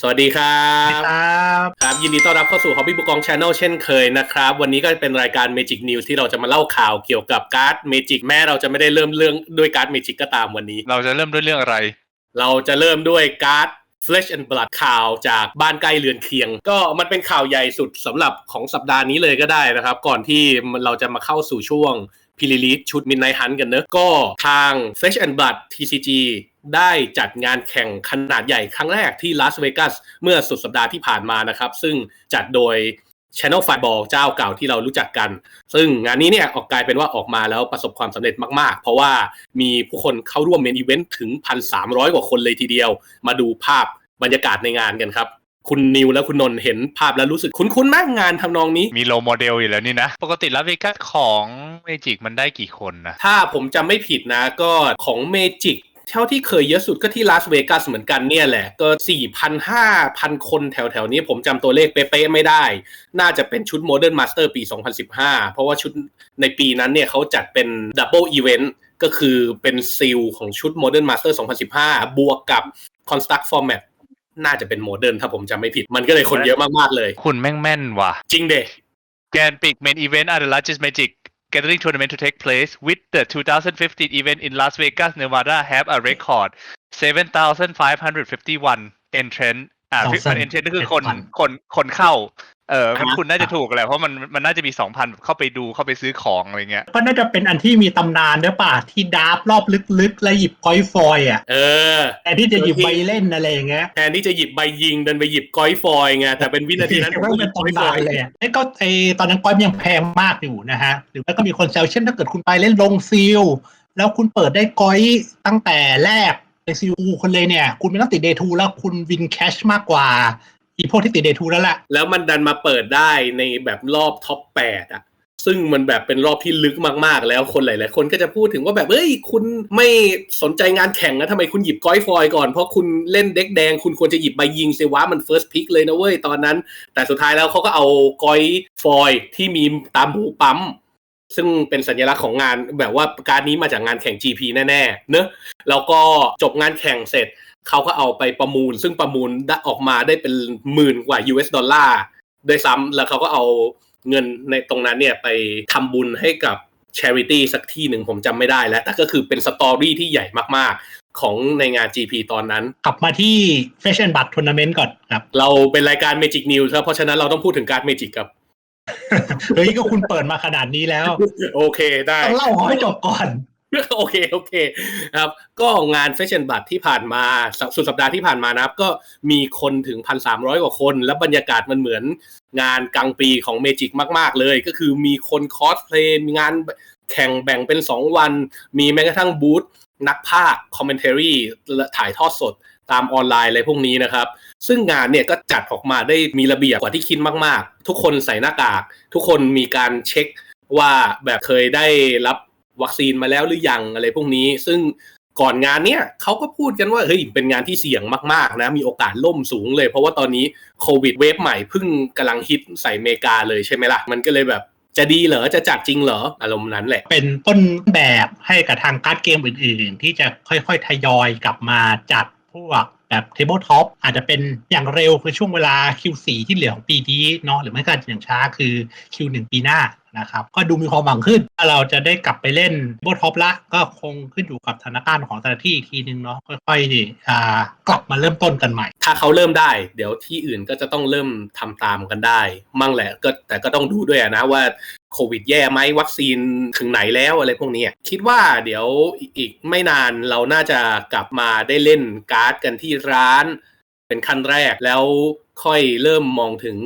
สวัสดีครับครับครับ ยินดีต้อนรับเข้าสู่ Hobby บุกอง Channel เช่นเคยนะครับ วันนี้ก็เป็นรายการ Magic News ที่เราจะมาเล่าข่าวเกี่ยวกับการ์ด Magic แม้เราจะไม่ได้เริ่มเรื่องด้วยการ์ด Magic ก็ตามวันนี้ เราจะเริ่มด้วยเรื่องอะไร เราจะเริ่มด้วยการ์ด Flesh and Blood ข่าวจากบ้านใกล้เรือนเคียง ก็มันเป็นข่าวใหญ่สุดสำหรับของสัปดาห์นี้เลยก็ได้นะครับ ก่อนที่เราจะมาเข้าสู่ช่วง พิลิลิสชุด Midnight Hunt กันเนอะก็ทาง Flesh and Blood TCG ได้จัดงานแข่งขนาดใหญ่ครั้งแรกที่ลาสเวกัสเมื่อสุดสัปดาห์ที่ผ่านมานะครับ ซึ่งจัดโดย Channel Fireball เจ้าเก่าที่เรารู้จักกัน ซึ่งงานนี้เนี่ยออกกลายเป็นว่าออกมาแล้วประสบความสำเร็จมาก ๆ เพราะว่ามีผู้คนเข้าร่วมเมนอีเวนต์ถึง 1,300 กว่าคนเลยทีเดียว มาดูภาพบรรยากาศในงานกันครับ คุณนิวและคุณนนท์เห็นภาพแล้วรู้สึกคุ้นๆมากงานทำนองนี้ มีโลโมเดลอยู่แล้วนี่นะ ปกติลาเวกัสของเมจิกมันได้กี่คนนะ ถ้าผมจำไม่ผิดนะก็ของเมจิกเท่าที่เคยเยอะสุดก็ที่ลาสเวกัสเหมือนกันเนี่ยแหละ ก็ 4,000 5,000 คนแถวๆนี้ผมจำตัวเลขเป๊ะๆไม่ได้ น่าจะเป็นชุด Modern Master ปี 2015 เพราะว่าชุดในปีนั้นเนี่ยเขาจัดเป็น Double Event ก็คือเป็นซีลของชุด Modern Master 2015 บวกกับ Construct Format น่าจะเป็นโมเดิร์นถ้าผมจำไม่ผิด มันก็เลยคนเยอะมากๆเลย คุณแม่งแม่นว่ะ จริงเด Grand Peak Main Event are the largest Magic Gathering tournament to take place with the 2015 event in Las Vegas, Nevada have a record 7,551 entrant อ่า2,000 entrant ก็คือคน7,000คนคนเข้า เอออ่าฮะคุณน่าจะถูกแหละเพราะมันมันน่าจะมี2,000เข้าไปดูเข้าไปซื้อของอะไรเงี้ยก็น่าจะเป็นอันที่มีตำนานด้วยป่ะที่ดาร์ฟรอบลึกๆ แล้วหยิบก้อยฟอยล์อะเออแต่ที่จะหยิบใบเล่นอะไรอย่างเงี้ยแทนที่จะหยิบใบยิงเดินไปหยิบก้อยฟอยไงแต่เป็นวินาทีนั้นก็เป็นตำนานเลยอะไอ้ก็ไอตอนนั้นก้อยมันยังแพงมากอยู่นะฮะหรือว่าก็มีคนแซวเช่นถ้าเกิดคุณไปเล่นลงซีลแล้วคุณเปิดได้ก้อยตั้งแต่แรก ในซีลคนเลยเนี่ย คุณไม่ต้องติดเดทูแล้วคุณวินแคชมากกว่าอีพวกที่ติดเดทูแล้วแหละแล้วมันดันมาเปิดได้ในแบบรอบท็อปแปดอะซึ่งมันแบบเป็นรอบที่ลึกมากๆ แล้วคนหลายๆ คนก็จะพูดถึงว่าแบบเอ้ยคุณไม่สนใจงานแข่งนะทำไมคุณหยิบก้อยฟอยก่อนเพราะคุณเล่นเด็กแดง คุณควรจะหยิบใบยิงเซวะมันเฟิร์สพิกเลยนะเว้ยตอนนั้น แต่สุดท้ายแล้วเขาก็เอาก้อยฟอยที่มีตามหูปั๊ม ซึ่งเป็นสัญลักษณ์ของงานแบบว่าการนี้มาจากงานแข่ง GP แน่ๆเนอะแล้วก็จบงานแข่งเสร็จเขาก็เอาไปประมูล ซึ่งประมูลได้ออกมาได้เป็นหมื่นกว่า US ดอลลาร์ด้วยซ้ำแล้วเขาก็เอาเงินในตรงนั้นเนี่ยไปทำบุญให้กับ charity สักที่หนึ่งผมจำไม่ได้แล้ว แต่ก็คือเป็นสตอรี่ที่ใหญ่มากๆ ของในงาน GP ตอนนั้น กลับมาที่ Fresh and Bud Tournament ก่อนครับ เราเป็นรายการ Magic News ครับ เพราะฉะนั้นเราต้องพูดถึงการ Magic ครับ เฮ้ยก็คุณเปิดมาขนาดนี้แล้ว โอเคได้ต้องเล่าขอให้จบก่อน โอเคโอเคครับ ก็งานแฟชั่นบัตที่ผ่านมาสสุดสัปดาห์ที่ผ่านมานะครับ ก็มีคนถึง1,300กว่าคน แล้วบรรยากาศมันเหมือนงานกลางปีของเมจิกมาก ๆ เลย ก็คือมีคนคอสเพลย์มีงานแข่งแบ่งเป็น2วัน มีแม้กระทั่งบูธนักภาคคอมเมนเทอรี่ถ่ายทอดสด ตามออนไลน์อะไรพวกนี้นะครับ ซึ่งงานเนี่ยก็จัดออกมาได้มีระเบียบกว่าที่คิดมากๆ ทุกคนใส่หน้ากาก ทุกคนมีการเช็คว่าแบบเคยได้รับวัคซีนมาแล้วหรือยังอะไรพวกนี้ ซึ่งก่อนงานเนี่ยเขาก็พูดกันว่าเฮ้ยเป็นงานที่เสี่ยงมากๆนะมีโอกาสล่มสูงเลย เพราะว่าตอนนี้โควิดเวฟใหม่เพิ่งกำลังฮิตใส่อเมริกาเลยใช่ไหมล่ะ มันก็เลยแบบจะดีเหรอจะจัดจริงเหรออารมณ์นั้นแหละ เป็นต้นแบบให้กับทางการ์ดเกมอื่น ๆ ที่จะค่อยๆทยอยกลับมาจัด วกแบบเทเบิลท็อปอาจจะเป็นอย่างเร็วคือช่วงเวลา Q4 ที่เหลือของปีนี้เนาะหรือไม่ก็อย่างช้าคือ Q1 ปีหน้า นะครับ ก็ดูมีความหวังขึ้น ถ้าเราจะได้กลับไปเล่น Tabletop ละ ก็คงขึ้นอยู่กับสถานการณ์ของแต่ละที่อีกทีนึงเนาะค่อยๆอ่ากลับมาเริ่มต้นกันใหม่ ถ้าเขาเริ่มได้ เดี๋ยวที่อื่นก็จะต้องเริ่มทำตามกันได้ มั่งแหละก็แต่ก็ต้องดูด้วยนะว่าโควิดแย่ไหมวัคซีนถึงไหนแล้วอะไรพวกนี้คิดว่าเดี๋ยวอีกไม่นานเราน่าจะกลับมาได้เล่นการ์ดกันที่ร้าน เป็นขั้นแรกแล้วค่อยเริ่มมองถึง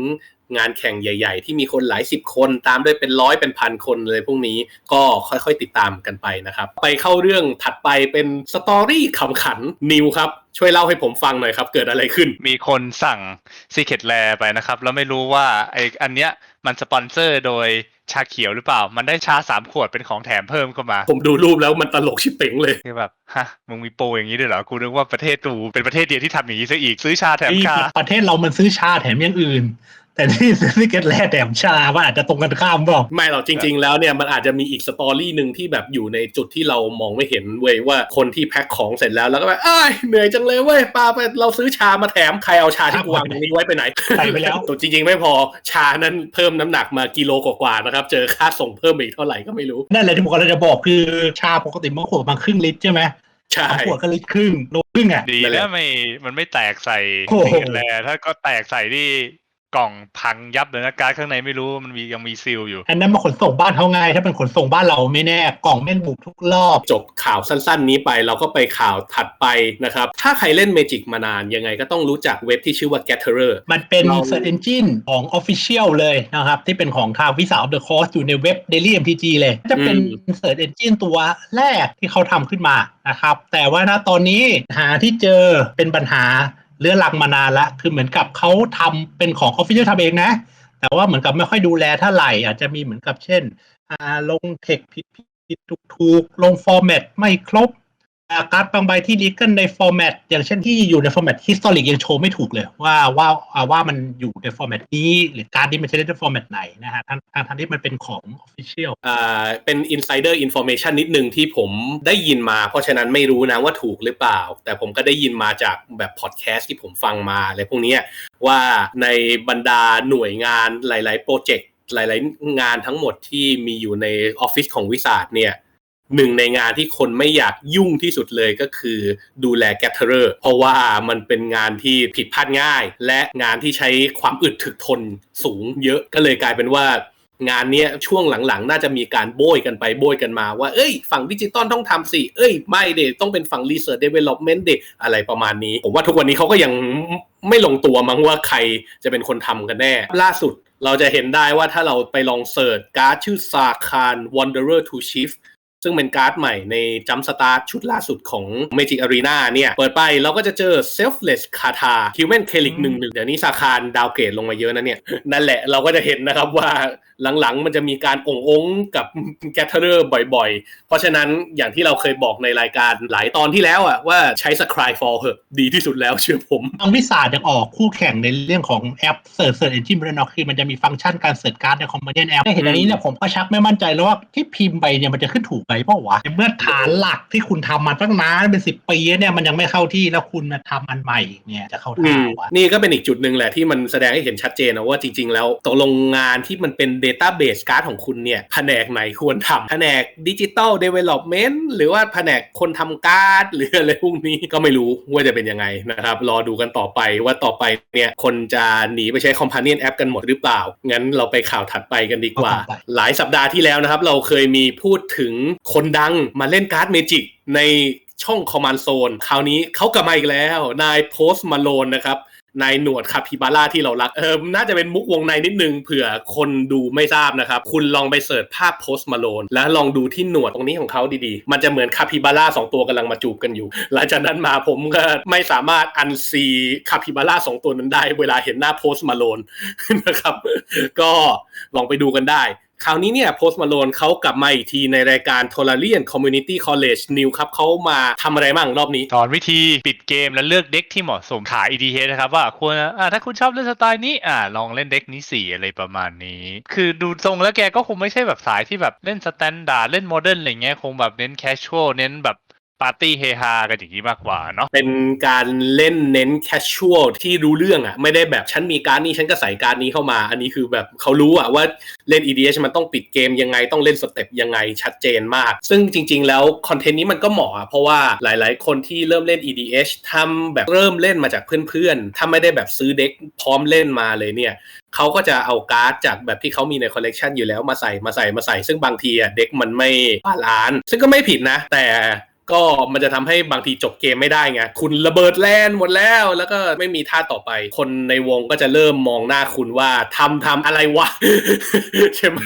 งานแข่งใหญ่ ๆ ที่มีคนหลายสิบคน ตามด้วยเป็นร้อยเป็นพันคนเลยพวกนี้ก็ค่อยๆติดตามกันไปนะครับ ไปเข้าเรื่องถัดไปเป็นสตอรี่ขำขันนิวครับช่วยเล่าให้ผมฟังหน่อยครับ เกิดอะไรขึ้น มีคนสั่ง Secret Rare ไปนะครับ แล้วไม่รู้ว่าไออันเนี้ยมันสปอนเซอร์โดยชาเขียวหรือเปล่า มันได้ชาสามขวดเป็นของแถมเพิ่มเข้ามา ผมดูรูปแล้วมันตลกชิบเป๋งเลยคือแบบฮะมึงมีโปรอย่างนี้ด้วยเหรอกูนึกว่าประเทศกูเป็นประเทศเดียวที่ทำอย่างนี้ซะอีกซื้อชาแถมที่ชาประเทศเรามันซื้อชาแถมอย่างอื่น แต่แต่ที่ซิเกตแร่แถมชาว่าอาจจะตรงกันข้ามเปล่าไม่หรอกจริง ๆ แล้วเนี่ยมันอาจจะมีอีกสตอรี่หนึ่งที่แบบอยู่ในจุดที่เรามองไม่เห็นเว้ยว่าคนที่แพ็คของเสร็จแล้วแล้วก็แบบเอ้ยเหนื่อยจังเลยเว้ยปาไปเราซื้อชามาแถมใครเอาชาที่กูวางตรงนี้ไว้ไปไหนใส่ไปแล้วตัวจริง ๆ ไม่พอชานั้นเพิ่มน้ำหนักมากิโลกว่าๆนะครับเจอค่าส่งเพิ่มอีกเท่าไหร่ก็ไม่รู้นั่นแหละที่ผมกำลังจะบอกคือชาปกติมันขวดประมาณครึ่งลิตรใช่ไหมใช่สองขวดก็ลิตรครึ่งโลครึ่งอะดีนั่นแหแล้ละวไม่มันไม่แตกใส่โอ้โหซีเกตแลถ้าก็แตกใส่ที่ กล่องพังยับเลยนะการ์ดข้างในไม่รู้มันมียังมีซีลอยู่ อันนั้นมาขนส่งบ้านเขาไง ถ้าเป็นขนส่งบ้านเราไม่แน่ กล่องแม่งบุกทุกรอบ จบข่าวสั้น ๆ นี้ไปเราก็ไปข่าวถัดไปนะครับ ถ้าใครเล่น Magic มานานยังไงก็ต้องรู้จักเว็บที่ชื่อว่า Gatherer มันเป็นเรา Search Engine ของ Official เลยนะครับ ที่เป็นของทางวิสา of the Coast อยู่ในเว็บ Daily MTG เลย จะเป็น Search Engine ตัวแรกที่เขาทำขึ้นมานะครับแต่ว่าณตอนนี้หาที่เจอเป็นปัญหา เรื้อรังมานานละคือเหมือนกับเขาทำเป็นของ Official ทำเองนะ แต่ว่าเหมือนกับไม่ค่อยดูแลเท่าไหร่อาจจะมีเหมือนกับเช่นลงเทคผิดผิดถูกถูกลงฟอร์แมตไม่ครบ การ์ดบางใบที่ลีกันในฟอร์แมตอย่างเช่นที่อยู่ในฟอร์แมตฮิสตอริกยังโชว์ไม่ถูกเลย ว่าว่าว่ามันอยู่ในฟอร์แมตนี้ หรือการ์ดนี้มันใช้ในฟอร์แมตไหนนะฮะทางทางทางที่มันเป็นของออฟฟิเชียลอ่าเป็น insider information นิดนึงที่ผมได้ยินมา เพราะฉะนั้นไม่รู้นะว่าถูกหรือเปล่า แต่ผมก็ได้ยินมาจากแบบพอดแคสต์ที่ผมฟังมาอะไรพวกนี้ว่าในบรรดาหน่วยงานหลาย ๆ โปรเจกต์หลาย ๆ งานทั้งหมดที่มีอยู่ในออฟฟิศของวิสาดเนี่ย หนึ่งในงานที่คนไม่อยากยุ่งที่สุดเลยก็คือดูแลแก t เทอร์เพราะว่ามันเป็นงานที่ผิดพลาดง่าย และงานที่ใช้ความอึดถึกทนสูงเยอะก็เลยกลายเป็นว่างานเนี้ยช่วงหลังๆ น่าจะมีการโบยกันไปโบยกันมาว่า เอ้ย ฝั่งดิจิตอลต้องทำสิ เอ้ย ไม่เดต้องเป็นฝั่ง Research Development เดอะไรประมาณนี้ ผมว่าทุกวันนี้เขาก็ยังไม่ลงตัวมั้งว่าใครจะเป็นคนทำกันแน่ ล่าสุดเราจะเห็นได้ว่าถ้าเราไปลองเสิร์ชการ์ดชื่อซาคาร Wanderer to Shift ซึ่งเป็นการ์ดใหม่ในจัมสตาร์ชุดล่าสุดของ Magic Arena เนี่ย เปิดไปเราก็จะเจอ Selfless Kata Human k e l i c หนึ่งเดี๋ยวนี้สาคารดาวเกรดลงมาเยอะนะเนี่ย นั่นแหละเราก็จะเห็นนะครับว่า หลังๆ มันจะมีการององค์กับแก t เทอร์บ่อยๆ เพราะฉะนั้นอย่างที่เราเคยบอกในรายการหลายตอนที่แล้วอะว่าใช้ Scry for เหอะดีที่สุดแล้วเชื่อผมทางวิสายังออกคู่แข่งในเรื่องของแอปเสิร์ชเสิร์ชเอนจินบรินอคือมันจะมีฟังก์ชันการเสิร์ชการ์ดในคอมมานด์แอปได้เห็นอันนี้เนี่ยผมก็ชักไม่มั่นใจแล้วว่าที่พิมพ์ไปเนี่ยมันจะขึ้นถูกไปเปล่าวะในเมื่อฐานหลักที่คุณทำมาตั้งนานเป็นสิบปีเนี่ยมันยังไม่เข้าที่แล้วคุณมาทำอันใหม่เนี่ยจะเข้าอืท่ามวะนี่ก็เป็นอีกจุดหนึ่งแหละที่มันแสดงให้เห็นชัดเจนนะว่าจริง ๆ แล้วตกลงงานที่มันเป็น Database การ์ดของคุณเนี่ยแผนกไหนควรทำแผนกดิจิ t a ลเดเวล็อปเมนต์หรือว่าแผนกคนทำการ์ดหรืออะไรพวกนี้ก็ไม่รู้ว่าจะเป็นยังไงนะครับ รอดูกันต่อไปว่าต่อไปเนี่ยคนจะหนีไปใช้ Companion App กันหมดหรือเปล่า งั้นเราไปข่าวถัดไปกันดีกว่าเอาต่อไปหลายสัปดาห์ที่แล้วนะครับ เราเคยมีพูดถึงคนดังมาเล่นการ์ดเมจิกในช่องคอมมานโซน คราวนี้เขากลับมาอีกแล้ว นายโพสมาโลนนะครับ นายหนวดคาปิบาร่าที่เรารักเออน่าจะเป็นมุกวงในนิดนึงเผื่อคนดูไม่ทราบนะครับ คุณลองไปเสิร์ชภาพโพสมาโลนแล้วลองดูที่หนวดตรงนี้ของเขาดีๆ มันจะเหมือนคาปิบาร่าสองตัวกำลังมาจูบกันอยู่ หลังจากนั้นมาผมก็ไม่สามารถอันซีคาปิบาร่าสองตัวนั้นได้ เวลาเห็นหน้าโพสมาโลนนะครับ ก็ลองไปดูกันได้ คราวนี้เนี่ยโพสมาโลนเขากลับมาอีกทีในรายการ t o l a r i a n Community College New ครับเขามาทำอะไรบ้างรอบนี้สอนวิธีปิดเกมและเลือกเด็กที่เหมาะสมขาย EDH นะครับว่าควรอ่าถ้าคุณชอบเล่นสไตล์นี้อ่าลองเล่นเด็กนี้สี่อะไรประมาณนี้ คือดูทรงแล้วแกก็คงไม่ใช่แบบสายที่แบบเล่นสแตนดาร์ดเล่นโมเดิร์นอะไรเงี้ยคงแบบเน้นแคชชวลเน้นแบบ ปาร์ตี้เฮฮากันอย่างนี้มากกว่าเนาะเป็นการเล่นเน้นแคชชวลที่รู้เรื่องอะ ไม่ได้แบบฉันมีการดนี้ฉันก็ใส่การดนี้เข้ามา อันนี้คือแบบเขารู้อะว่าเล่น EDH มันต้องปิดเกมยังไงต้องเล่นสเต็ปยังไงชัดเจนมาก ซึ่งจริง ๆ แล้วคอนเทนต์นี้มันก็เหมาะอะเพราะว่าหลาย ๆ คนที่เริ่มเล่น EDH ทำแบบเริ่มเล่นมาจากเพื่อนๆถ้าไม่ได้แบบซื้อเด็กพร้อมเล่นมาเลยเนี่ยเขาก็จะเอาการ์ดจากแบบที่เขามีในคอลเลกชันอยู่แล้วมาใส่มาใส่มาใส่ ซึ่งบางทีอะเด็กมันไม่บาลานซ์ซึ่งก็ไม่ผิดนะ แต่ ก็มันจะทำให้บางทีจบเกมไม่ได้ไงคุณระเบิดแลนหมดแล้ว แล้วก็ไม่มีท่าต่อไป คนในวงก็จะเริ่มมองหน้าคุณว่าทำทำอะไรวะใช่ไหม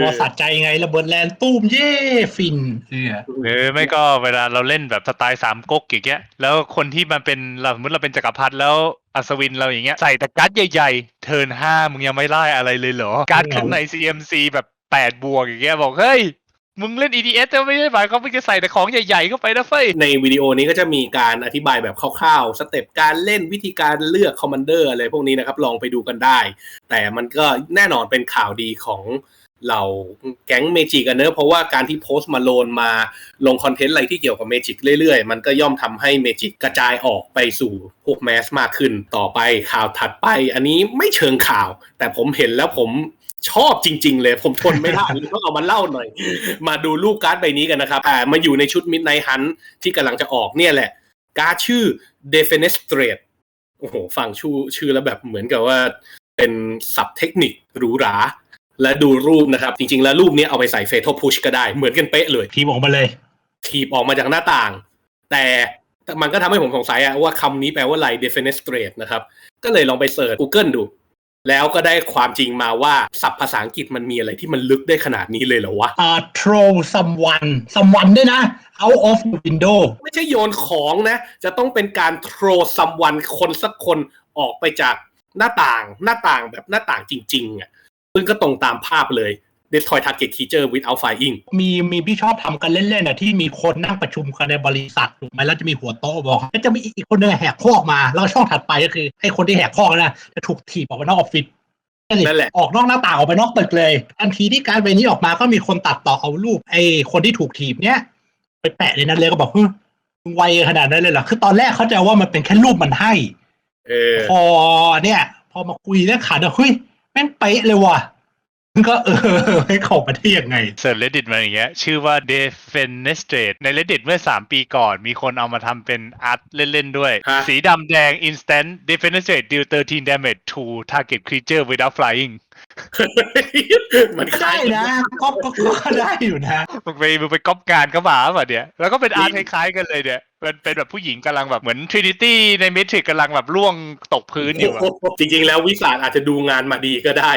มอสัตว์ใจไงระเบิดแลนด์ตู้มเย่ฟินเออหรือไม่ก็เวลาเราเล่นแบบสไตล์สามก๊กอย่างเงี้ยแล้วคนที่มันเป็นเราสมมติเราเป็นจักรพรรดิแล้วอัศวินเราอย่างเงี้ยใส่แต่การ์ดใหญ่ๆ เทิร์นห้ามึงยังไม่ไล่อะไรเลยเหรอ การ์ดข้างใน CMC แบบแปดบวกอย่างเงี้ยบอกเฮ้ย มึงเล่น EDS จะไม่ได้หมายความว่าจะใส่แต่ของใหญ่ๆเข้าไปนะเฟ้ยในวิดีโอนี้ก็จะมีการอธิบายแบบคร่าวๆ สเต็ปการเล่นวิธีการเลือกคอมมานเดอร์อะไรพวกนี้นะครับ ลองไปดูกันได้ แต่มันก็แน่นอนเป็นข่าวดีของเหล่าแก๊งเมจิกกันเนอะเพราะว่าการที่โพสต์มาโลนมาลงคอนเทนต์อะไรที่เกี่ยวกับเมจิกเรื่อยๆ มันก็ย่อมทำให้เมจิกกระจายออกไปสู่พวกแมสมากขึ้นต่อไปข่าวถัดไป อันนี้ไม่เชิงข่าว แต่ผมเห็นแล้วผม ชอบจริง ๆ เลย ผมทนไม่ได้ต้องเอามาเล่าหน่อย มาดูรูปการ์ดใบนี้กันนะครับอ่ามาอยู่ในชุด Midnight Hunt ที่กำลังจะออกเนี่ยแหละ การ์ดชื่อ Defenestrate โอ้โหฟังชื่อชื่อแล้วแบบเหมือนกับว่า เป็นศัพท์เทคนิคหรูหราและดูรูปนะครับ จริง ๆ แล้วรูปนี้เอาไปใส่ Fatal Push ก็ได้เหมือนกันเป๊ะเลยทีมออกมาเลยถีบออกมาจากหน้าต่างแต่แต่มันก็ทำให้ผมสงสัยอะว่าคำนี้แปลว่าอะไร defenestrate นะครับ ก็เลยลองไปเสิร์ช Google ดู แล้วก็ได้ความจริงมาว่าศัพท์ภาษาอังกฤษมันมีอะไรที่มันลึกได้ขนาดนี้เลยเหรอวะอ่า throw someone someone ด้วยนะ out of the window ไม่ใช่โยนของนะ จะต้องเป็นการ throw someone คนสักคนออกไปจากหน้าต่างหน้าต่างแบบหน้าต่างจริงๆอะซึ่งก็ตรงตามภาพเลย destroy target creature without firing มีมีพี่ชอบทำกันเล่นๆอะที่มีคนนั่งประชุมกันในบริษัทถูกไหมแล้วจะมีหัวโต๊ะบอกแล้วจะมีอีกคนหนึงแหกข้อออกมา แล้วช่องถัดไปก็คือไอ้คนที่แหกข้อนั้นนะจะถูกถีบออกไปนอกออฟฟิศนั่นแหละออกนอกหน้าต่างออกไปนอกตึกเลยทันทีที่การใบนี้ออกมาก็มีคนตัดต่อเอารูปไอ้คนที่ถูกถีบเนี้ยไปแปะในนั้นเลยก็บอกเฮ้ยมึงไวขนาดนั้นเลยเหรอคือตอนแรกเขาใจว่ามันเป็นแค่รูปมันให้เออพอเนี่ย พอมาคุยเรื่องขาดเฮ้ยแม่งเป๊ะเลยว่ะมัน ก็เออให้เข้ามาได้ยังไงเสิร์ช reddit มาอย่างเงี้ย ชื่อว่า defenestrate ใน reddit เมื่อ 3 ปีก่อน มีคนเอามาทำเป็นอาร์ตเล่น ๆ ด้วย ฮะ สีดำแดง instant defenestrate deal 13 damage to target creature without flying มันก็คล้าได้ยกันนะก็ก็ก็ได้อยู่นะมึงไปมึงไปก๊อปการก็มาป่ะเนี่ย แล้วก็เป็นอาร์ตคล้ายๆกันเลยเนี่ยมันเป็นแบบผู้หญิงกำลังแบบเหมือน Trinity ใน Matrix กำลังแบบล่วงตกพื้นอยู่อะจริงๆ แล้ววิสาอาจจะดูงานมาดีก็ได้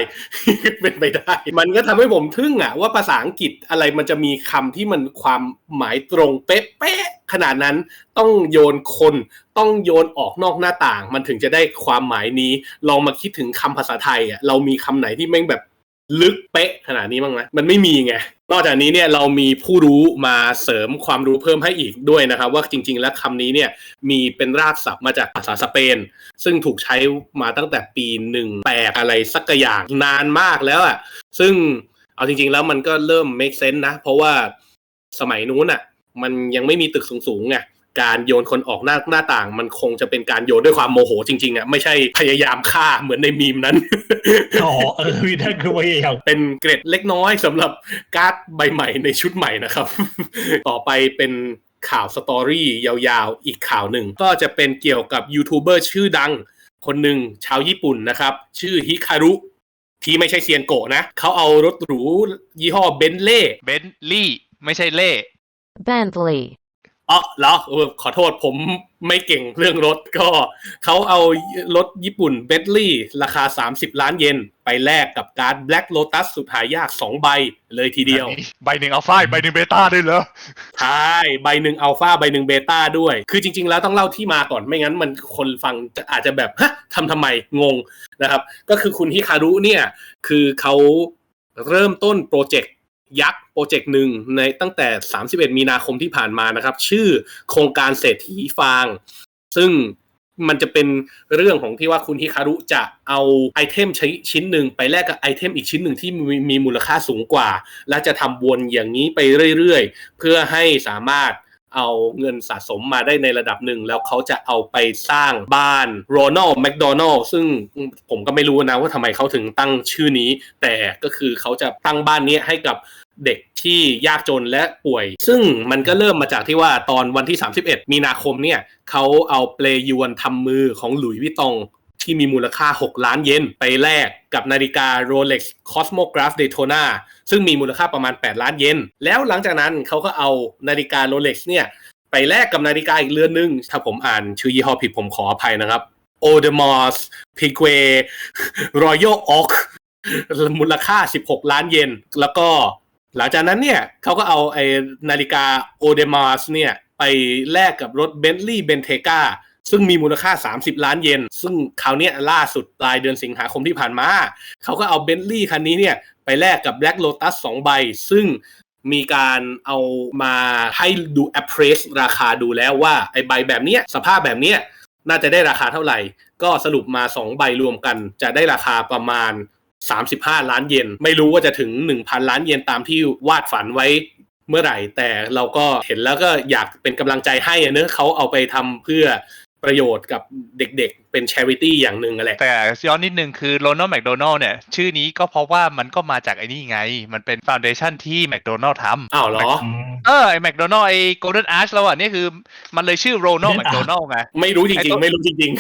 เป็นไปได้ มันก็ทำให้ผมทึ่งอะว่าภาษาอังกฤษอะไรมันจะมีคำที่มันความหมายตรงเป๊ะๆ ขนาดนั้นต้องโยนคนต้องโยนออกนอกหน้าต่าง มันถึงจะได้ความหมายนี้ลองมาคิดถึงคำภาษาไทยอะเรามีคำไหนที่แม่งแบบลึกเป๊ะขนาดนี้บ้างไหมมันไม่มีไงนอกจากนี้เนี่ยเรามีผู้รู้มาเสริมความรู้เพิ่มให้อีกด้วยนะครับ ว่าจริง ๆ แล้วคำนี้เนี่ยมีเป็นรากศัพท์มาจากภาษาสเปน ซึ่งถูกใช้มาตั้งแต่ปีหนึ่งแปดอะไรสักอย่างนานมากแล้วอะซึ่งเอาจริง ๆ แล้วมันก็เริ่ม make sense นะ เพราะว่าสมัยนู้นอะ มันยังไม่มีตึกสูงๆไงการโยนคนออกหน้าหน้าต่างมันคงจะเป็นการโยนด้วยความโมโหจริงๆอะไม่ใช่พยายามฆ่าเหมือนในมีมนั้นอ๋อเออนั่นคือว่าอย่างเป็นเกร็ดเล็กน้อยสำหรับการ์ดใบใหม่ในชุดใหม่นะครับ ต่อไปเป็นข่าวสตอรี่ยาวๆ อีกข่าวหนึ่ง ก็จะเป็นเกี่ยวกับยูทูบเบอร์ชื่อดัง คนหนึ่งชาวญี่ปุ่นนะครับ ชื่อฮิคารุ ที่ไม่ใช่เซียนโกะนะ เขาเอารถหรูยี่ห้อเบนเล่เบนลี่ไม่ใช่เล่ Bentley, อ๋อเหรอเออขอโทษผมไม่เก่งเรื่องรถก็เขาเอารถญี่ปุ่นเบนลี่ราคา 30 ล้านเยน ไปแลกกับการ์ด Black Lotus สุดหายาก 2 ใบเลยทีเดียว ใบหนึ่งอัลฟาใบหนึ่งเบต้าด้วยเหรอ ใช่ ใบหนึ่งอัลฟาใบหนึ่งเบต้าด้วย คือจริง ๆ แล้วต้องเล่าที่มาก่อนไม่งั้นมันคนฟังจะอาจจะแบบฮะทำทำไมงงนะครับ ก็คือคุณฮิคารุเนี่ย คือเขาเริ่มต้นโปรเจกต์ ยักษ์โปรเจกต์หนึ่งในตั้งแต่ 31 มีนาคมที่ผ่านมานะครับ ชื่อโครงการเศรษฐีฟาง ซึ่งมันจะเป็นเรื่องของที่ว่าคุณฮิคารุจะเอาไอเทมชิ้นหนึ่งไปแลกกับไอเทมอีกชิ้นหนึ่งที่มีมีมูลค่าสูงกว่า และจะทำวนอย่างนี้ไปเรื่อยๆ เพื่อให้สามารถเอาเงินสะสมมาได้ในระดับหนึ่ง แล้วเขาจะเอาไปสร้างบ้านโรนัลแมคโดนัลซึ่งผมก็ไม่รู้นะว่าทำไมเขาถึงตั้งชื่อนี้ แต่ก็คือเขาจะตั้งบ้านนี้ให้กับ เด็กที่ยากจนและป่วย ซึ่งมันก็เริ่มมาจากที่ว่าตอนวันที่ 31 มีนาคมเนี่ยเขาเอาเปลยวนทำมือของหลุยส์วิตตองที่มีมูลค่า 6 ล้านเยนไปแลกกับนาฬิกา Rolex Cosmograph Daytona ซึ่งมีมูลค่าประมาณ 8 ล้านเยน แล้วหลังจากนั้นเขาก็เอานาฬิกา Rolex เนี่ยไปแลกกับนาฬิกาอีกเรือนหนึง ถ้าผมอ่านชื่อยี่ห้อผิดผมขออภัยนะครับ Audemars Piguet Royal Oak มูลค่า 16 ล้านเยน แล้วก็ หลังจากนั้นเนี่ยเขาก็เอาไอ้นาฬิกา Audemars เนี่ยไปแลกกับรถ Bentley Bentayga ซึ่งมีมูลค่า 30 ล้านเยน ซึ่งคราวนี้ล่าสุดปลายเดือนสิงหาคมที่ผ่านมา เขาก็เอาเบน t ์ลี่คันนี้เนี่ยไปแลกกับ Black Lotus 2 ใบ ซึ่งมีการเอามาให้ดู appraise ราคาดูแล้วว่าไอใบแบบเนี้ยสภาพแบบเนี้ยน่าจะได้ราคาเท่าไหร่ ก็สรุปมา 2 ใบรวมกัน จะได้ราคาประมาณ 35 ล้านเยนไม่รู้ว่าจะถึง 1,000 ล้านเยนตามที่วาดฝันไว้เมื่อไหร่ แต่เราก็เห็นแล้วก็อยากเป็นกำลังใจให้เนื้อเขาเอาไปทำเพื่อประโยชน์กับเด็ก เป็น charity อย่างหนึ่งอะแหละแต่ย้อนนิดนึงคือโรนัลแมคโดนัลเนี่ย ชื่อนี้ก็เพราะว่ามันก็มาจากไอ้นี่ไง มันเป็นฟ u n เดชันที่แมคโดนัลทำอ้าวเหรออืมเออไอแมคโดนัลไอโกลเด้นอาร์ชแล้วอะนี่คือมันเลยชื่อโรนัลแมคโดนัลไงไม่รู้จไอ้ริตังวๆไม่รู้จริง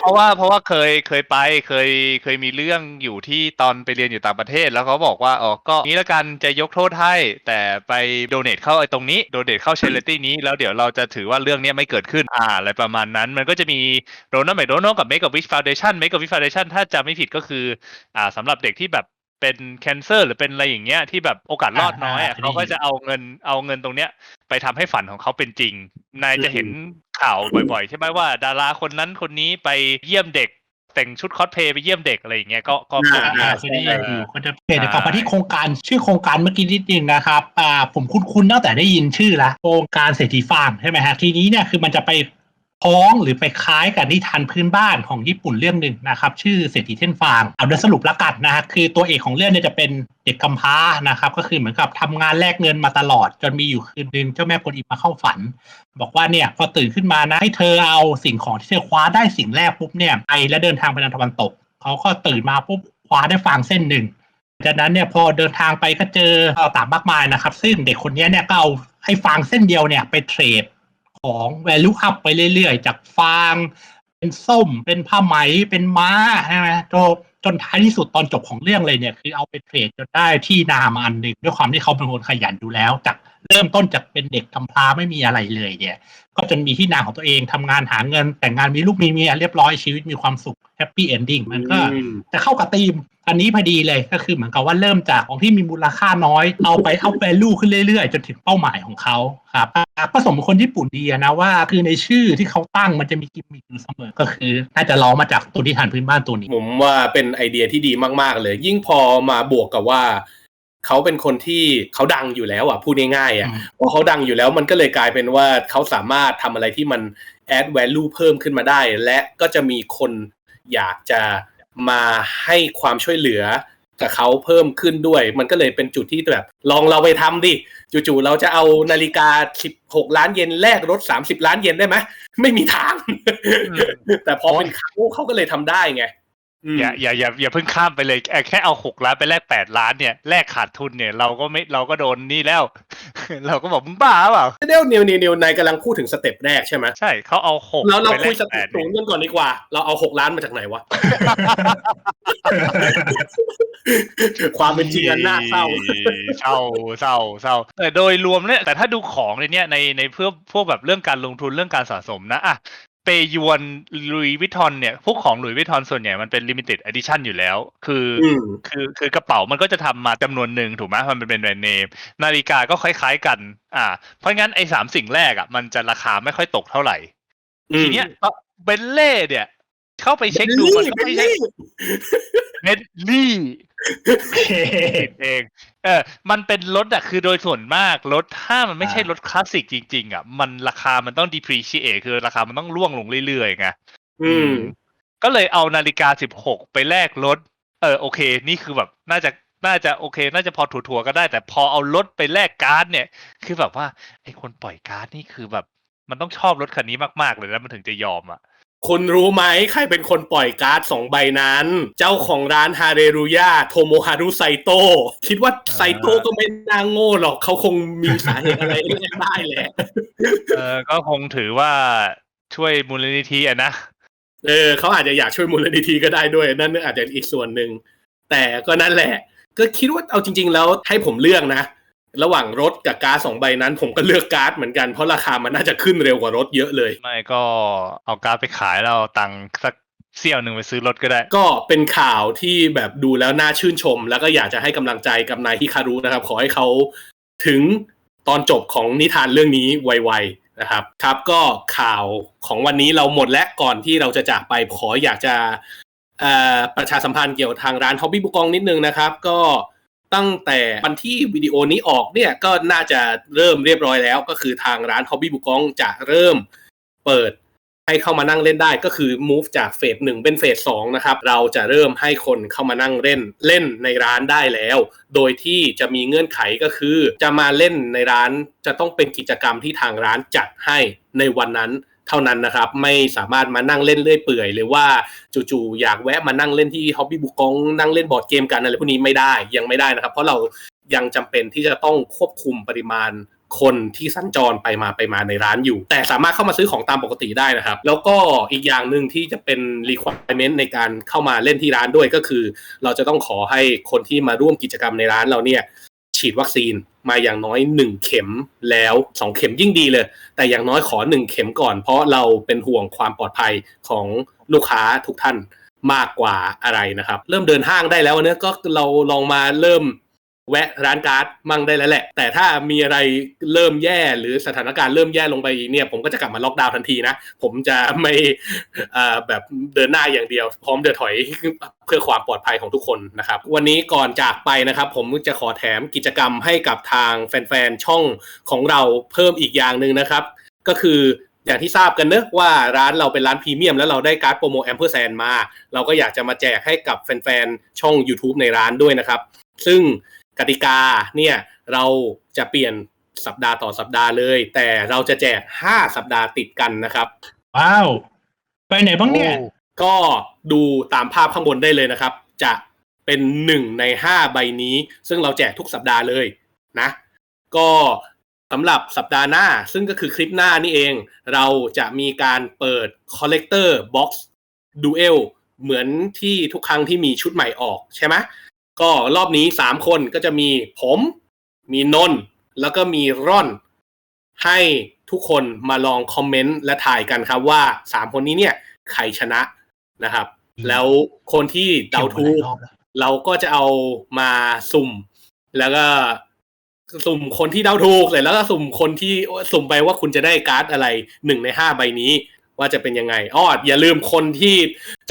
เพราะว่าเพราะว่าเคยเคยไปเคยเคยมีเรื่องอยู่ที่ตอนไปเรียนอยู่ต่างประเทศแล้วเขาบอกว่าอ๋อก็นี้ละกันจะยกโทษให้ แต่ไปโดเนทเข้าไอ้ตรงนี้โดเนทเข้าเชลตี้นี้แล้วเดี๋ยวเราจะถือว่าเรื่องเนี้ยไม่เกิดขึ้นอ่าอะไรประมาณนั้นมันก็จะมีโรนัลแมคโดนัลกับ Make a Wish Foundation Make a Wish Foundation ถ้าจำไม่ผิดก็คืออ่าสำหรับเด็กที่แบบเป็นแคนเซอร์หรือเป็นอะไรอย่างเงี้ยที่แบบโอกาสรอดน้อยอะอ่าเขาก็จะเอาเงินเอาเงินตรงเนี้ย ไปทำให้ฝันของเขาเป็นจริง นายจะเห็นข่าวบ่อยๆ ใช่ไหมว่า ดาราคนนั้นคนนี้ไปเยี่ยมเด็กแต่งชุดคอสเพลย์ไปเยี่ยมเด็กอะไรอย่างเงี้ยก็ก็อ่าอ่าเคยได้ยินอยู่ก็จะเพจกลับมาที่โครงการชื่อโครงการเมื่อกี้นิดนึงนะครับอ่าผมคุ้นๆตั้งแต่ได้ยินชื่อละโครงการเศรษฐีฟาร์มใช่ไหมฮะทีนี้เนี่ยคือมันจะไป พ้องหรือไปคล้ายกับนิทานพื้นบ้านของญี่ปุ่นเรื่องหนึ่งนะครับ ชื่อเศรษฐีเท่นฟางเอาโดยสรุปละกันนะฮะคือตัวเอกของเรื่องเนี่ยจะเป็นเด็กกำพร้านะครับ ก็คือเหมือนกับทำงานแลกเงินมาตลอด จนมีอยู่คืนนึงเจ้าแม่กวนอิมมาเข้าฝัน บอกว่าเนี่ยพอตื่นขึ้นมานะให้เธอเอาสิ่งของที่เธอคว้าได้สิ่งแรกปุ๊บเนี่ยไปแล้วเดินทางไปทางตะวันตกเขาก็ตื่นมาปุ๊บคว้าได้ฟางเส้นหนึ่งจากนั้นเนี่ยพอเดินทางไปก็เจอต่างมากมายนะครับ ซึ่งเด็กคนนี้เนี่ยก็เอาไอ้ฟางเส้นเดียวเนี่ยไปเทรด ของ value up ไปเรื่อยๆ จากฟาง เป็นส้ม เป็นผ้าไหมเป็นม้าใช่ไหมจนจนท้ายที่สุดตอนจบของเรื่องเลยเนี่ย คือเอาไปเทรดจนได้ที่นามาอันหนึ่งด้วยความที่เขาเป็นคนขยันดูแล้วจาก เริ่มต้นจากเป็นเด็กกำพร้าไม่มีอะไรเลยเนี่ย ก็จนมีที่นาของตัวเองทำงานหาเงิน แต่งงานมีลูกมีเมียเรียบร้อยชีวิตมีความสุขแฮปปี้เอนดิ้งมันก็อืมจะเข้ากับธีม อันนี้พอดีเลยก็คือเหมือนกับว่าเริ่มจากของที่มีมูลค่าน้อย เอาไปเอา value ขึ้นเรื่อยๆ จนถึงเป้าหมายของเขาครับอะก็สมคนญี่ปุ่นดีอะนะว่า คือในชื่อที่เขาตั้งมันจะมีกิมมิคอยู่เสมอก็คือ น่าจะล้อมาจากตัวนิทานพื้นบ้านตัวนี้ ผมว่าเป็นไอเดียที่ดีมากๆเลย ยิ่งพอมาบวกกับว่า เขาเป็นคนที่เขาดังอยู่แล้วอะพูดง่ายๆอะอืมพอเขาดังอยู่แล้วมันก็เลยกลายเป็นว่าเขาสามารถทำอะไรที่มัน add value เพิ่มขึ้นมาได้ และก็จะมีคนอยากจะมาให้ความช่วยเหลือกับเขาเพิ่มขึ้นด้วย มันก็เลยเป็นจุดที่แบบ ลองเราไปทำดิจู่ๆเราจะเอานาฬิกา 16 ล้านเยนแลกรถ 30 ล้านเยนได้ไหมไม่มีทาง แต่พอเป็นเขาเขาก็เลยทำได้ไงม อย่าอย่าอย่าอย่าเพิ่งข้ามไปเลยแค่แค่เอาหกล้านไปแลกแปดล้านเนี่ยแลกขาดทุนเนี่ยเราก็ไม่เราก็โดนนี่แล้ว เราก็บอกมึงบ้าเปล่าเดี๋ยวนิวนิวนิวนายกำลังพูดถึงสเต็ปแรกใช่ไหมใช่เขาเอาหกเราเราไปแลคุยกสแปเต็ปดศูนย์กันก่อนดีกว่า เราเอาหกล้านมาจากไหนวะ ความเป็นจริงอันน่าเศร้าเศร้าเศร้าเศร้าแต่โดยรวมเนี่ยแต่ถ้าดูของในเนี้ยในในเพื่อพวกแบบเรื่องการลงทุนเรื่องการสะสมนะอะ เปยวนลุยวิทอนเนี่ย พวกของลุยวิทอนส่วนใหญ่มันเป็นลิมิเต็ดอดิชั่นอยู่แล้ว คืออืมคือคือกระเป๋ามันก็จะทำมาจำนวนหนึ่งถูกไหมมันเป็นแบรนด์เนม นาฬิกาก็คล้ายๆกัน อ่า เพราะงั้นไอ้สามสิ่งแรกอะมันจะราคาไม่ค่อยตกเท่าไหร่อืมทีเนี้ยเบนเล่เนี่ย เข้าไปเช็คดูมันก็ไม่ใช่เบนลี่ผิดเองเออมันเป็นรถอะคือโดยส่วนมากรถถ้ามันไม่ใช่รถคลาสสิกจริง ๆอะมันราคามันต้อง depreciate คือราคามันต้องร่วงลงเรื่อยๆไงอืม ก็เลยเอานาฬิกา16ไปแลกรถ เออโอเค นี่คือแบบน่าจะน่าจะโอเค น่าจะพอถั่วๆก็ได้ แต่พอเอารถไปแลกการ์ดเนี่ย คือแบบว่าไอ้คนปล่อยการ์ดนี่คือแบบ มันต้องชอบรถคันนี้มากๆเลยแล้วมันถึงจะยอมอะ คุณรู้ไหมใครเป็นคนปล่อยการ์ดสองใบนั้น เจ้าของร้านฮาเรรุยาโทโมฮารุไซโตคิดว่าไซโตก็ไม่น่าโง่หรอกเขาคงมีสาเหตุอะไรเรียกได้แหละเออก็คงถือว่าช่วยมูลนิธิอะนะเออเขาอาจจะอยากช่วยมูลนิธิก็ได้ด้วย นั่นอาจจะอีกส่วนหนึ่งแต่ก็นั่นแหละ ก็คิดว่าเอาจริง ๆ แล้วให้ผมเลือกนะ ระหว่างรถกับการ์ดสองใบนั้น ผมก็เลือกการ์ดเหมือนกันเพราะราคามันน่าจะขึ้นเร็วกว่ารถเยอะเลย ไม่ก็เอาการ์ดไปขายแล้วเอาตังค์สักเสี้ยวหนึ่งไปซื้อรถก็ได้ ก็เป็นข่าวที่แบบดูแล้วน่าชื่นชม แล้วก็อยากจะให้กำลังใจกับนายฮิคารุนะครับ ขอให้เขาถึงตอนจบของนิทานเรื่องนี้ไวๆนะครับ ครับก็ข่าวของวันนี้เราหมดและก่อนที่เราจะจากไปขออยากจะเอ่อประชาสัมพันธ์เกี่ยวกับทางร้าน Hobby บุกองนิดนึงนะครับ ก็ ตั้งแต่วันที่วิดีโอนี้ออกเนี่ยก็น่าจะเริ่มเรียบร้อยแล้ว ก็คือทางร้าน Hobby บุกองจะเริ่มเปิดให้เข้ามานั่งเล่นได้ก็คือ move จากเฟสหนึ่งเป็นเฟสสองนะครับ เราจะเริ่มให้คนเข้ามานั่งเล่นเล่นในร้านได้แล้ว โดยที่จะมีเงื่อนไขก็คือ จะมาเล่นในร้านจะต้องเป็นกิจกรรมที่ทางร้านจัดให้ในวันนั้น เท่านั้นนะครับ ไม่สามารถมานั่งเล่นเรื่อยเปื่อยหรือว่าจู่ๆอยากแวะมานั่งเล่นที่ Hobby บุกองนั่งเล่นบอร์ดเกมกันอะไรพวกนี้ไม่ได้ยังไม่ได้นะครับ เพราะเรายังจำเป็นที่จะต้องควบคุมปริมาณคนที่สัญจรไปมาไปมาในร้านอยู่ แต่สามารถเข้ามาซื้อของตามปกติได้นะครับ แล้วก็อีกอย่างหนึ่งที่จะเป็น requirement ในการเข้ามาเล่นที่ร้านด้วยก็คือ เราจะต้องขอให้คนที่มาร่วมกิจกรรมในร้านเราเนี่ยฉีดวัคซีน มาอย่างน้อย 1 เข็มแล้ว 2 เข็มยิ่งดีเลย แต่อย่างน้อยขอ 1 เข็มก่อน เพราะเราเป็นห่วงความปลอดภัยของลูกค้าทุกท่านมากกว่าอะไรนะครับ เริ่มเดินห้างได้แล้วเนอะก็เราลองมาเริ่ม แวะร้านการ์ดมั่งได้แล้วแหละ แต่ถ้ามีอะไรเริ่มแย่หรือสถานการณ์เริ่มแย่ลงไปอีกเนี่ยผมก็จะกลับมาล็อกดาวน์ทันทีนะ ผมจะไม่แบบเดินหน้าอย่างเดียว พร้อมเดินถอยเพื่อความปลอดภัยของทุกคนนะครับ วันนี้ก่อนจากไปนะครับ ผมจะขอแถมกิจกรรมให้กับทางแฟนๆช่องของเราเพิ่มอีกอย่างหนึ่งนะครับ ก็คืออย่างที่ทราบกันเนอะว่าร้านเราเป็นร้านพรีเมียมแล้วเราได้การ์ดโปรโมแอมเ r อร์แซนมา เราก็อยากจะมาแจกให้กับแฟนๆช่อง YouTube ในร้านด้วยนะครับ ซึ่ง กติกาเนี่ยเราจะเปลี่ยนสัปดาห์ต่อสัปดาห์เลย แต่เราจะแจก 5 สัปดาห์ติดกันนะครับ ว้าว ไปไหนบ้างเนี่ยโอ้ก็ดูตามภาพข้างบนได้เลยนะครับ จะเป็นหนึ่งในห้าใบนี้ ซึ่งเราแจกทุกสัปดาห์เลยนะ ก็สำหรับสัปดาห์หน้า ซึ่งก็คือคลิปหน้านี่เอง เราจะมีการเปิด Collector Box Duel เหมือนที่ทุกครั้งที่มีชุดใหม่ออกใช่ไหม ก็รอบนี้สามคนก็จะมีผม มีนนท์แล้วก็มีร่อน ให้ทุกคนมาลองคอมเมนต์และถ่ายกันครับว่าสามคนนี้เนี่ยใครชนะนะครับอืมแล้วคนที่เดาถูกเกี่ยวมาหลายรอบแล้วเราก็จะเอามาสุ่ม แล้วก็สุ่มคนที่เดาถูกเลยแล้วก็สุ่มคนที่สุ่มไปว่าคุณจะได้การ์ดอะไรหนึ่งในห้าใบนี้ ว่าจะเป็นยังไงอ้ออย่าลืมคนที่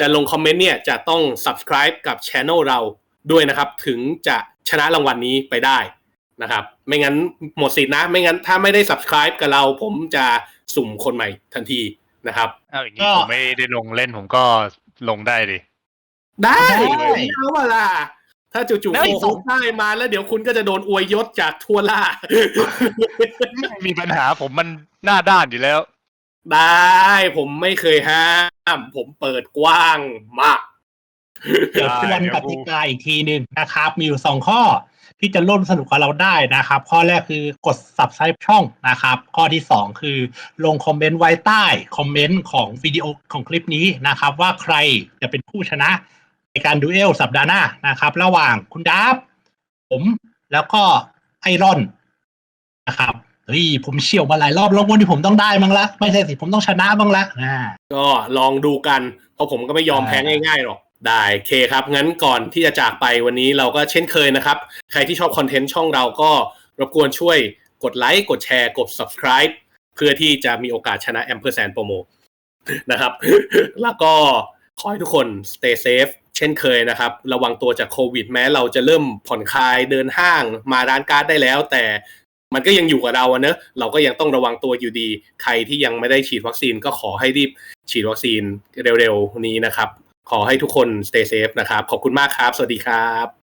จะลงคอมเมนต์เนี่ยจะต้อง subscribe กับช anel เรา ด้วยนะครับ ถึงจะชนะรางวัลนี้ไปได้นะครับ ไม่งั้นหมดสิทธินะ ไม่งั้นถ้าไม่ได้ subscribe กับเราผมจะสุ่มคนใหม่ทันทีนะครับเอาอย่างก็นี้ผมไม่ได้ลงเล่นผมก็ลงได้ดิได้ได้ไม่เอาอะล่ะถ้าจู่ๆได้โกสหองกได้มาแล้วเดี๋ยวคุณก็จะโดนอวยยศจากทั่วล่าไม่มีปัญหาผมมันหน้าด้านอยู่แล้ว ได้ผมไม่เคยห้าม ผมเปิดกว้างมากเดี๋ยว ทวนเดี๋ยวกกูติกาอีกทีหนึ่งนะครับ มีอยู่สองข้อที่จะร่วมสนุกกับเราได้นะครับ ข้อแรกคือกด subscribe ช่องนะครับ ข้อที่สองคือลงคอมเมนต์ไว้ใต้คอมเมนต์ของวิดีโอของคลิปนี้นะครับ ว่าใครจะเป็นผู้ชนะในการดูเอลสัปดาห์หน้านะครับ ระหว่างคุณดับผมแล้วก็ไอรอนนะครับเฮ้ยผมเชี่ยวมาหลายรอบแล้ววันที่ผมต้องได้บ้างละไม่ใช่สิผมต้องชนะบ้างละอ่าก็ลองดูกัน เพราะผมก็ไม่ยอมแพ้ง่ายๆหรอก ได้เคครับ งั้นก่อนที่จะจากไปวันนี้เราก็เช่นเคยนะครับ ใครที่ชอบคอนเทนต์ช่องเราก็รบกวนช่วยกดไลค์กดแชร์กด subscribe เพื่อที่จะมีโอกาสชนะ a m p e r s a n d Promo นะครับ แล้วก็ขอให้ทุกคน stay safe เช่นเคยนะครับ ระวังตัวจากโควิด แม้เราจะเริ่มผ่อนคลายเดินห้างมาร้านการ์ดได้แล้ว แต่มันก็ยังอยู่กับเราเนอะเราก็ยังต้องระวังตัวอยู่ดี ใครที่ยังไม่ได้ฉีดวัคซีนก็ขอให้รีบฉีดวัคซีนเร็วๆนี้นะครับ ขอให้ทุกคน stay safe นะครับ ขอบคุณมากครับ สวัสดีครับ